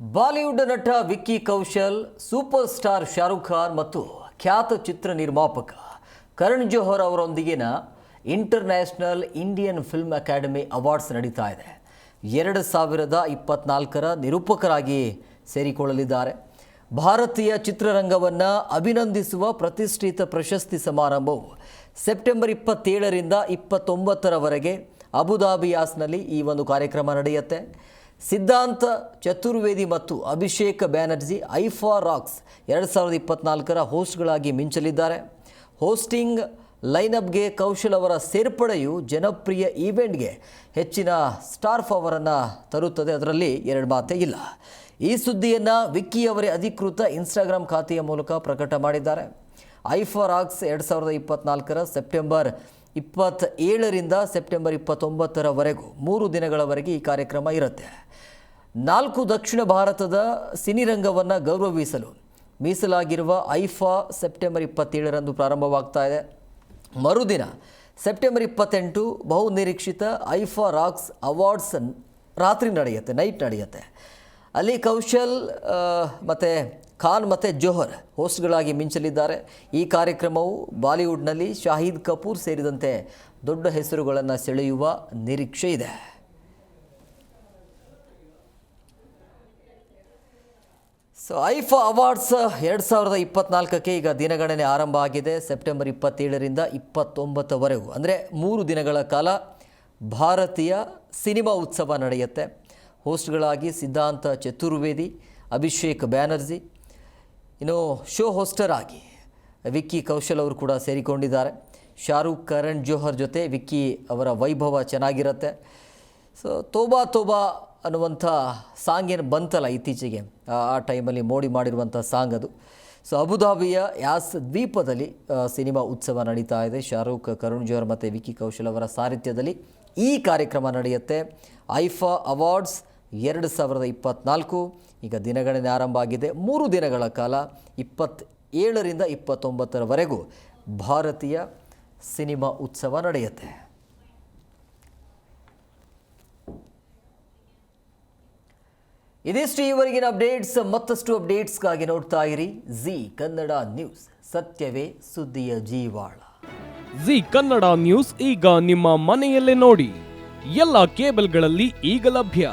Bollywood ನಟ Vicky Kaushal super star Shahrukh Khan ಮತ್ತು ಖ್ಯಾತ ಚಿತ್ರ ನಿರ್ಮಾಪಕ ಕರಣ್ ಜೋಹರ್ ಅವರೊಂದಿಗಿನ international Indian film academy awards ನಡೀತಾ ಇದೆ. ಎರಡು ಸಾವಿರದ ಇಪ್ಪತ್ನಾಲ್ಕರ ನಿರೂಪಕರಾಗಿ ಸೇರಿಕೊಳ್ಳಲಿದ್ದಾರೆ. ಭಾರತೀಯ ಚಿತ್ರರಂಗವನ್ನು ಅಭಿನಂದಿಸುವ ಪ್ರತಿಷ್ಠಿತ ಪ್ರಶಸ್ತಿ ಸಮಾರಂಭವು ಸೆಪ್ಟೆಂಬರ್ ಇಪ್ಪತ್ತೇಳರಿಂದ ಇಪ್ಪತ್ತೊಂಬತ್ತರವರೆಗೆ ಅಬುದಾಬಿಯಾಸ್ನಲ್ಲಿ ಈ ಒಂದು ಕಾರ್ಯಕ್ರಮ ನಡೆಯುತ್ತೆ. ಸಿದ್ಧಾಂತ, ಚತುರ್ವೇದಿ ಮತ್ತು ಅಭಿಷೇಕ ಬ್ಯಾನರ್ಜಿ ಐಫಾ ರಾಕ್ಸ್ ಎರಡು ಸಾವಿರದ ಇಪ್ಪತ್ನಾಲ್ಕರ ಹೋಸ್ಟ್ಗಳಾಗಿ ಮಿಂಚಲಿದ್ದಾರೆ. ಹೋಸ್ಟಿಂಗ್ ಲೈನಪ್ಗೆ ಕೌಶಲ್ ಅವರ ಸೇರ್ಪಡೆಯು ಜನಪ್ರಿಯ ಈವೆಂಟ್ಗೆ ಹೆಚ್ಚಿನ ಸ್ಟಾರ್ ಪವರನ್ನು ತರುತ್ತದೆ. ಅದರಲ್ಲಿ ಎರಡು ಮಾತೇ ಇಲ್ಲ. ಈ ಸುದ್ದಿಯನ್ನು ವಿಕ್ಕಿಯವರೇ ಅಧಿಕೃತ ಇನ್ಸ್ಟಾಗ್ರಾಮ್ ಖಾತೆಯ ಮೂಲಕ ಪ್ರಕಟ ಮಾಡಿದ್ದಾರೆ. ಐಫಾ ಆಕ್ಸ್ ಎರಡು ಸಾವಿರದ ಇಪ್ಪತ್ನಾಲ್ಕರ ಸೆಪ್ಟೆಂಬರ್ ಇಪ್ಪತ್ತೇಳರಿಂದ ಸೆಪ್ಟೆಂಬರ್ ಇಪ್ಪತ್ತೊಂಬತ್ತರವರೆಗೂ ಮೂರು ದಿನಗಳವರೆಗೆ ಈ ಕಾರ್ಯಕ್ರಮ ಇರುತ್ತೆ. ನಾಲ್ಕು ದಕ್ಷಿಣ ಭಾರತದ ಸಿನಿರಂಗವನ್ನು ಗೌರವಿಸಲು ಮೀಸಲಾಗಿರುವ ಐಫಾ ಸೆಪ್ಟೆಂಬರ್ ಇಪ್ಪತ್ತೇಳರಂದು ಪ್ರಾರಂಭವಾಗ್ತಾ ಇದೆ. ಮರುದಿನ ಸೆಪ್ಟೆಂಬರ್ ಇಪ್ಪತ್ತೆಂಟು ಬಹು ನಿರೀಕ್ಷಿತ ಐಫಾ ರಾಕ್ಸ್ ಅವಾರ್ಡ್ಸ್ ರಾತ್ರಿ ನಡೆಯುತ್ತೆ, ನೈಟ್ ನಡೆಯುತ್ತೆ. ಅಲ್ಲಿ ಕೌಶಲ್ ಮತ್ತು ಖಾನ್ ಮತ್ತು ಜೋಹರ್ ಹೋಸ್ಟ್ಗಳಾಗಿ ಮಿಂಚಲಿದ್ದಾರೆ. ಈ ಕಾರ್ಯಕ್ರಮವು ಬಾಲಿವುಡ್ನಲ್ಲಿ ಶಾಹಿದ್ ಕಪೂರ್ ಸೇರಿದಂತೆ ದೊಡ್ಡ ಹೆಸರುಗಳನ್ನು ಸೆಳೆಯುವ ನಿರೀಕ್ಷೆ ಇದೆ. ಸೊ, ಐಫಾ ಅವಾರ್ಡ್ಸ್ ಎರಡು ಸಾವಿರದ ಇಪ್ಪತ್ನಾಲ್ಕಕ್ಕೆ ಈಗ ದಿನಗಣನೆ ಆರಂಭ ಆಗಿದೆ. ಸೆಪ್ಟೆಂಬರ್ ಇಪ್ಪತ್ತೇಳರಿಂದ ಇಪ್ಪತ್ತೊಂಬತ್ತವರೆಗೂ ಅಂದರೆ ಮೂರು ದಿನಗಳ ಕಾಲ ಭಾರತೀಯ ಸಿನಿಮಾ ಉತ್ಸವ ನಡೆಯುತ್ತೆ. ಹೋಸ್ಟ್ಗಳಾಗಿ ಸಿದ್ಧಾಂತ ಚತುರ್ವೇದಿ, ಅಭಿಷೇಕ್ ಬ್ಯಾನರ್ಜಿ ಇನ್ನು ಶೋ ಹೋಸ್ಟರ್ ಆಗಿ ವಿಕ್ಕಿ ಕೌಶಲ್ ಅವರು ಕೂಡ ಸೇರಿಕೊಂಡಿದ್ದಾರೆ. ಶಾರುಖ್, ಕರಣ್, ಜೋಹರ್ ಜೊತೆ ವಿಕ್ಕಿ ಅವರ ವೈಭವ ಚೆನ್ನಾಗಿರುತ್ತೆ. ಸೊ ತೋಬಾ ತೋಬಾ ಅನ್ನುವಂಥ ಸಾಂಗ್ ಏನು ಬಂತಲ್ಲ ಇತ್ತೀಚೆಗೆ. ಆ- ಟೈಮಲ್ಲಿ ಮೋಡಿ ಮಾಡಿರುವಂಥ ಸಾಂಗ್ ಅದು. ಸೊ ಅಬುಧಾಬಿಯ ಯಾಸ್ ದ್ವೀಪದಲ್ಲಿ ಸಿನಿಮಾ ಉತ್ಸವ ನಡೀತಾ ಇದೆ. ಶಾರುಖ್, ಕರುಣ್, ಜೋಹರ್ ಮತ್ತು ವಿಕ್ಕಿ ಕೌಶಲ್ ಅವರ ಸಾರಥ್ಯದಲ್ಲಿ ಈ ಕಾರ್ಯಕ್ರಮ ನಡೆಯುತ್ತೆ. ಐಫಾ ಅವಾರ್ಡ್ಸ್ ಎರಡು ಸಾವಿರದ ಇಪ್ಪತ್ನಾಲ್ಕು. ಈಗ ದಿನಗಣನೆ ಆರಂಭ ಆಗಿದೆ. ಮೂರು ದಿನಗಳ ಕಾಲ, ಇಪ್ಪತ್ತೇಳರಿಂದ ಇಪ್ಪತ್ತೊಂಬತ್ತರವರೆಗೂ ಭಾರತೀಯ ಸಿನಿಮಾ ಉತ್ಸವ ನಡೆಯುತ್ತೆ. ಇದಿಷ್ಟು ಈವರೆಗಿನ ಅಪ್ಡೇಟ್ಸ್. ಮತ್ತಷ್ಟು ಅಪ್ಡೇಟ್ಸ್ಗಾಗಿ ನೋಡ್ತಾ ಇರಿ. ಜಿ ಕನ್ನಡ ನ್ಯೂಸ್, ಸತ್ಯವೇ ಸುದ್ದಿಯ ಜೀವಾಳ. ಜಿ ಕನ್ನಡ ನ್ಯೂಸ್ ಈಗ ನಿಮ್ಮ ಮನೆಯಲ್ಲೇ ನೋಡಿ. ಎಲ್ಲ ಕೇಬಲ್ಗಳಲ್ಲಿ ಈಗ ಲಭ್ಯ.